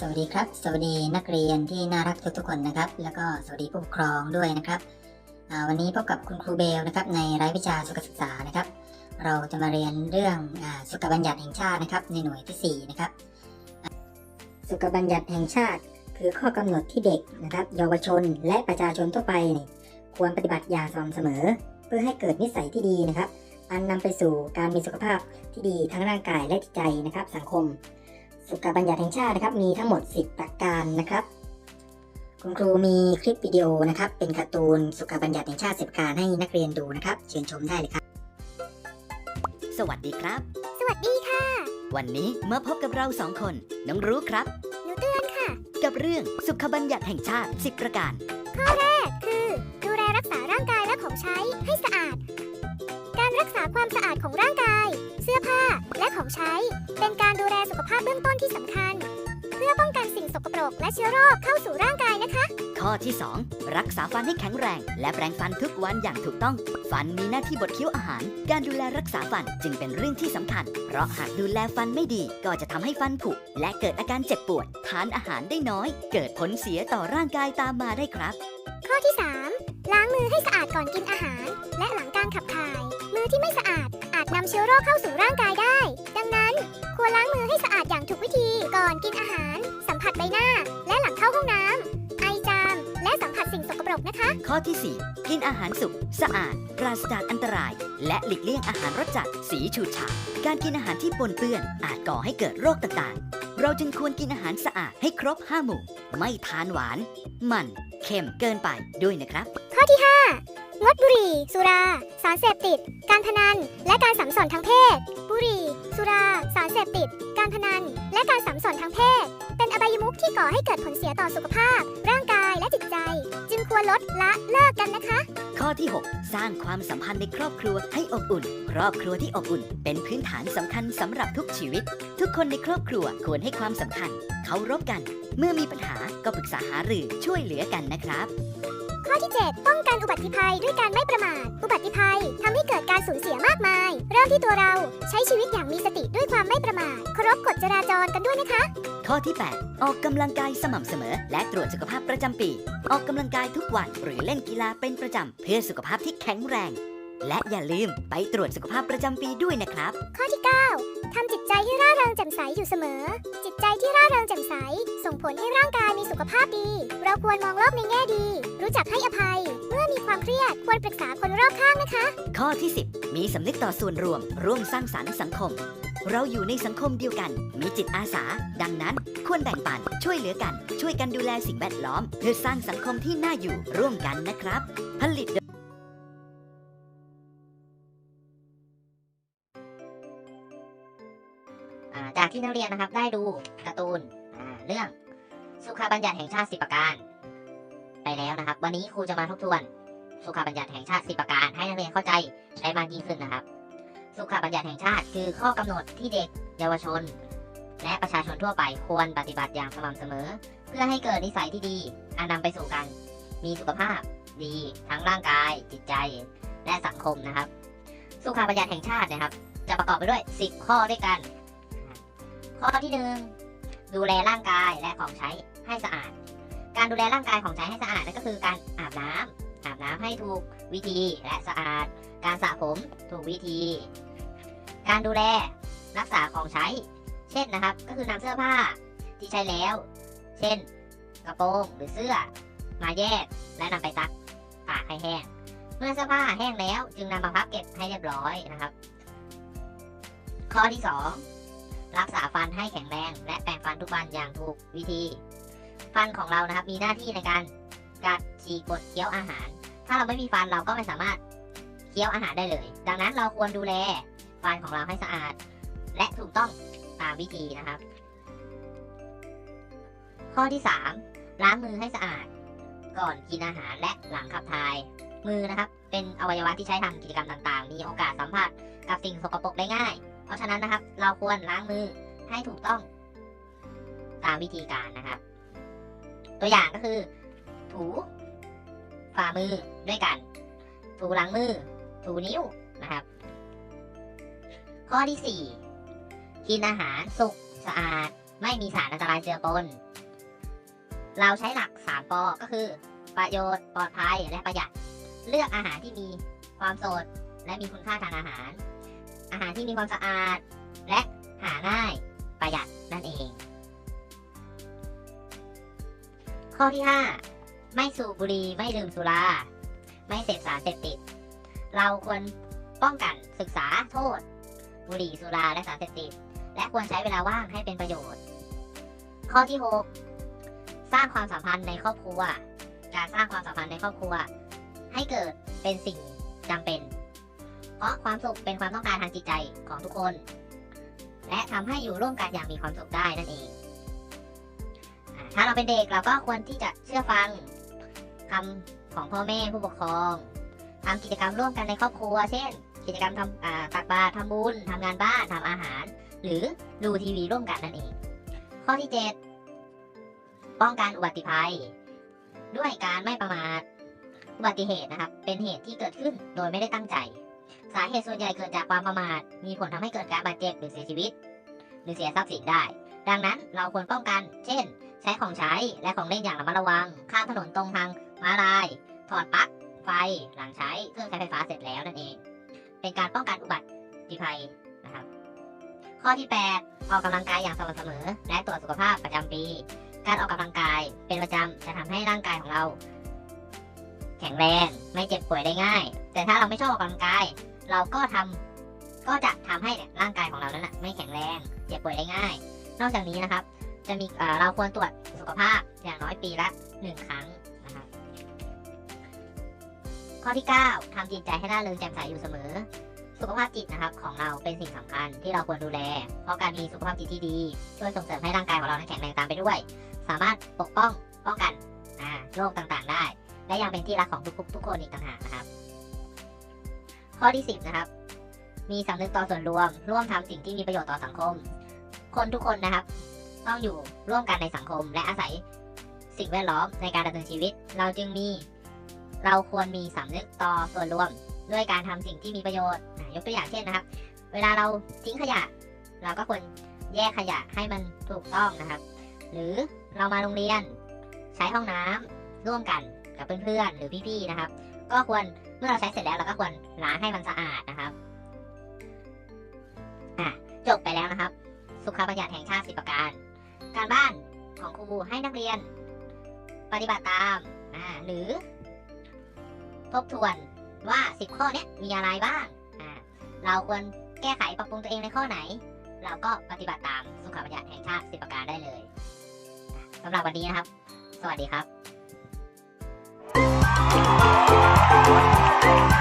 สวัสดีครับ สวัสดีนักเรียนที่น่ารักทุกๆคนนะครับ แล้วก็สวัสดีผู้ปกครองด้วยนะครับวันนี้พบกับคุณครูเบลนะครับในรายวิชาสุขศึกษานะครับ เราจะมาเรียนเรื่องอสุขบัญญัติแห่งชาตินะครับ ในหน่วยที่4นะครับสุขบัญญัติแห่งชาติ คือข้อกำหนดที่เด็กนะครับ เยาวชนและประชาชนทั่วไปนี่ควรปฏิบัติอย่างสม่ำเสมอ เพื่อให้เกิดนิสัยที่ดีนะครับ อันนำไปสู่การมีสุขภาพที่ดีทั้งร่างกายและจิตใจนะครับ สังคม สุขบัญญัติแห่งชาตินะครับ มีทั้งหมด 10 ประการนะครับ คุณครูมีคลิปวิดีโอนะครับ เป็นการ์ตูนสุขบัญญัติแห่งชาติ 10 ประการให้นักเรียนดูนะครับ เชิญชมได้เลยครับ สวัสดีครับ สวัสดีค่ะ วันนี้มาพบกับเราสองคน น้องรู้ครับ หนูเตือนค่ะ กับเรื่องสุขบัญญัติแห่งชาติ 10 ประการคือ ดูแลรักษาร่างกายและของใช้ให้สะอาดกา รรักษาความสะอาดของร่างกาย เสื้อผ้า และของใช้ เป็นการดูแลสุขภาพเบื้องต้นที่สำคัญ เพื่อป้องกันสิ่งสกปรก และเชื้อโรคเข้าสู่ร่างกายนะคะ ข้อที่ 2 รักษาฟันให้แข็งแรง และแปรงฟันทุกวันอย่างถูกต้อง ฟันมีหน้าที่บดเคี้ยวอาหาร การดูแลรักษาฟันจึงเป็นเรื่องที่สำคัญ เพราะหากดูแลฟันไม่ดี ก็จะทำให้ฟันผุและเกิดอาการเจ็บปวด ทานอาหารได้น้อย เกิดผลเสียต่อร่างกายตามมาได้ครับ ข้อที่ 3 ล้างมือให้สะอาดก่อนกินอาหาร และหลังการขับถ่ายมื อที่ไม่สะอาด อาจนำเชื้อโรคเข้าสู่ร่างกายได้ ดังนั้น ควรล้างมือให้สะอาดอย่างถูกวิธีก่อนกินอาหาร สัมผัสใบหน้า และหลังเข้าห้องน้ำไอจาม และสัมผัสสิ่งสกปรกนะคะ ข้อที่ 4 กินอาหารสุกสะอาด ปราศจากอันตราย และหลีกเลี่ยงอาหารรสจัด สีฉูดฉาดการกินอาหารที่ปนเปื้อน อาจก่อให้เกิดโรคต่างๆ เราจึงควรกินอาหารสะอาดให้ครบ5หมู่ ไม่ทานหวาน มัน เค็มเกินไปด้วยนะครับ ข้อที่ 5 งดบุหรี่ สุรา สารเสพติด การพนัน และการสัมสอนทางเพศ บุหรี่ สุรา สารเสพติด การพนัน และการสัมสอนทางเพศ เป็นอบายมุขที่ก่อให้เกิดผลเสียต่อสุขภาพ ร่างกายและจิตใจ จึงควรลดละเลิกกันนะคะ ข้อที่ 6 สร้างความสัมพันธ์ในครอบครัวให้อบอุ่น ครอบครัวที่อบอุ่น เป็นพื้นฐานสำคัญสำหรับทุกชีวิต ทุกคนในครอบครัวควรให้ความสำคัญเคารพกัน เมื่อมีปัญหาก็ปรึกษาหารือช่วยเหลือกันนะครับ ข้อที่ 7 ป้องกันอุบัติภัยด้วยการไม่ประมาท อุบัติภัยทำให้เกิดการสูญเสียมากมาย เริ่มที่ตัวเราใช้ชีวิตอย่างมีสติด้วยความไม่ประมาทเคารพกฎจราจรกันด้วยนะคะ ข้อที่ 8 ออกกำลังกายสม่ำเสมอ และตรวจสุขภาพประจำปี ออกกำลังกายทุกวันหรือเล่นกีฬาเป็นประจำเพื่อสุขภาพที่แข็งแรง และอย่าลืมไปตรวจสุขภาพประจำปีด้วยนะครับ ข้อที่ 9 ทำจิตใจให้ร่าเริงแจ่มใสอยู่เสมอ จิตใจที่ร่าเริงแจ่มใส ส่งผลให้ร่างกายมีสุขภาพดี เราควรมองโลกในแง่ดี รู้จักให้อภัย เมื่อมีความเครียดควรปรึกษาคนรอบข้างนะคะ ข้อที่ 10 มีสำนึกต่อส่วนรวม ร่วมสร้างสรรค์สังคม เราอยู่ในสังคมเดียวกัน มีจิตอาสา ดังนั้นควรแบ่งปัน ช่วยเหลือกัน ช่วยกันดูแลสิ่งแวดล้อม เพื่อสร้างสังคมที่น่าอยู่ร่วมกันนะครับ ผลิต จากที่นักเรียนนะครับได้ดูการ์ตูนเรื่องสุขบัญญัติแห่งชาติสิประการ ไปแล้วนะครับ วันนี้ครูจะมาทบทวนสุขบัญญัติแห่งชาติสิประการ ให้นักเรียนเข้าใจได้มากยิ่งขึ้นนะครับ สุขบัญญัติแห่งชาติคือข้อกำหนดที่เด็กเยาวชน และประชาชนทั่วไปควรปฏิบัติอย่างสม่ำเสมอ เพื่อให้เกิดนิสัยที่ดีอันนำไปสู่การมีสุขภาพดีทั้งร่างกาย จิตใจ และสังคมนะครับ สุขบัญญัติแห่งชาตินะครับ จะประกอบไปด้วย 10 ข้อด้วยกัน ข้อที่หนึ่งดูแลร่างกายและของใช้ให้สะอาด การดูแลร่างกายของใช้ให้สะอาดนั่นก็คือการอาบน้ำอาบน้ำให้ถูกวิธีและสะอาด การสระผมถูกวิธี การดูแลรักษาของใช้ เช่นนะครับ ก็คือนำเสื้อผ้าที่ใช้แล้ว เช่น กระโปรงหรือเสื้อ มาแยกและนำไปซักตากให้แห้ง เมื่อเสื้อผ้าแห้งแล้ว จึงนำมาพับเก็บให้เรียบร้อยนะครับ ข้อที่สอง รักษาฟันให้แข็งแรง และแปรงฟันทุกวันอย่างถูกวิธี ฟันของเรานะครับ มีหน้าที่ในการกัดฉีกบดเคี้ยวอาหาร ถ้าเราไม่มีฟันเราก็ไม่สามารถเคี้ยวอาหารได้เลย ดังนั้นเราควรดูแลฟันของเราให้สะอาด และถูกต้องตามวิธีนะครับ ข้อที่ 3 ล้างมือให้สะอาด ก่อนกินอาหารและหลังขับถ่าย มือนะครับ เป็นอวัยวะที่ใช้ทำกิจกรรมต่างๆ มีโอกาสสัมผัสกับสิ่งสกปรกได้ง่าย เพราะฉะนั้นนะครับ เราควรล้างมือให้ถูกต้องตามวิธีการนะครับ ตัวอย่างก็คือ ถูฝ่ามือด้วยกัน ถูหลังมือ ถูนิ้วนะครับ ข้อที่ 4 กินอาหารสุกสะอาด ไม่มีสารอันตรายเจือปน เราใช้หลัก 3ปอก็คือ ประโยชน์ ปลอดภัย และประหยัด เลือกอาหารที่มีความสด และมีคุณค่าทางอาหาร อาหารที่มีความสะอาด และหาง่ายประหยัดนั่นเอง ข้อที่ 5 ไม่สูบบุหรี่ไม่ดื่มสุรา ไม่เสพสารเสพติด เราควรป้องกันศึกษาโทษ บุหรี่สุราและสารเสพติด และควรใช้เวลาว่างให้เป็นประโยชน์ ข้อที่ 6 สร้างความสัมพันธ์ในครอบครัว การสร้างความสัมพันธ์ในครอบครัว ให้เกิดเป็นสิ่งจำเป็น เพราะความสุขเป็นความต้องการทางจิตใจของทุกคน และทำให้อยู่ร่วมกันอย่างมีความสุขได้นั่นเอง ถ้าเราเป็นเด็กเราก็ควรที่จะเชื่อฟังคำของพ่อแม่ผู้ปกครองทำกิจกรรมร่วมกันในครอบครัว เช่น กิจกรรมทำตักบาตรทำบุญทำงานบ้านทำอาหาร หรือดูทีวีร่วมกันนั่นเอง ข้อที่ 7 ป้องกันอุบัติภัย ด้วยการไม่ประมาทอุบัติเหตุนะครับ เป็นเหตุที่เกิดขึ้นโดยไม่ได้ตั้งใจ สาเหตุส่วนใหญ่เกิดจากความประมาท มีผลทำให้เกิดการบาดเจ็บหรือเสียชีวิต หรือเสียทรัพย์สินได้ ดังนั้นเราควรป้องกัน เช่น ใช้ของใช้และของเล่นอย่างระมัดระวัง ข้ามถนนตรงทางม้าลาย ถอดปลั๊ก ไฟ หลังใช้เครื่องใช้ไฟฟ้าเสร็จแล้วนั่นเอง เป็นการป้องกันอุบัติภัยนะครับ ข้อที่ 8 ออกกำลังกายอย่างสม่ำเสมอ และตรวจสุขภาพประจำปี การออกกำลังกายเป็นประจำจะทำให้ร่างกายของเรา แข็งแรงไม่เจ็บป่วยได้ง่าย แต่ถ้าเราไม่ชอบออกกำลังกาย เราก็ทำก็จะทำให้เนี่ยร่างกายของเรานั้นนะไม่แข็งแรงเจ็บป่วยได้ง่าย นอกจากนี้นะครับ จะมีเราควรตรวจสุขภาพอย่างน้อยปีละหนึ่งครั้งนะครับข้อที่ 9ทำจิตใจให้ร่าเริงแจ่มใสอยู่เสมอ สุขภาพจิตนะครับของเราเป็นสิ่งสำคัญที่เราควรดูแล เพราะการมีสุขภาพจิตที่ดีช่วยส่งเสริมให้ร่างกายของเราแข็งแรงตามไปด้วย สามารถปกป้องป้องกันโรคต่างๆ ได้ และยังเป็นที่รักของทุกๆทุกคนอีกต่างหากนะครับ ข้อที่ 10 นะครับ มีสำนึกต่อส่วนรวม ร่วมทำสิ่งที่มีประโยชน์ต่อสังคม คนทุกคนนะครับ ต้องอยู่ร่วมกันในสังคม และอาศัยสิ่งแวดล้อมในการดำเนินชีวิต เราจึงมี เราควรมีสำนึกต่อส่วนรวม ด้วยการทำสิ่งที่มีประโยชน์ยกตัวอย่างเช่นนะครับ เวลาเราทิ้งขยะ เราก็ควรแยกขยะให้มันถูกต้องนะครับ หรือเรามาโรงเรียน ใช้ห้องน้ำร่วมกัน กับเพื่อนๆหรือพี่ๆนะครับ ก็ควรเมื่อเราใช้เสร็จแล้วเราก็ควรล้างให้มันสะอาดนะครับอะจบไปแล้วนะครับ สุขบัญญัติแห่งชาติสิประการ การบ้านของครูให้นักเรียน ปฏิบัติตามอ่าหรือ ทบทวนว่า 10 ข้อเนี้ยมีอะไรบ้างอ่าเราควรแก้ไขปรับปรุงตัวเองในข้อไหน เราก็ปฏิบัติตามสุขบัญญัติแห่งชาติสิประการได้เลยสำหรับวันนี้นะครับ สวัสดีครับ Thank you.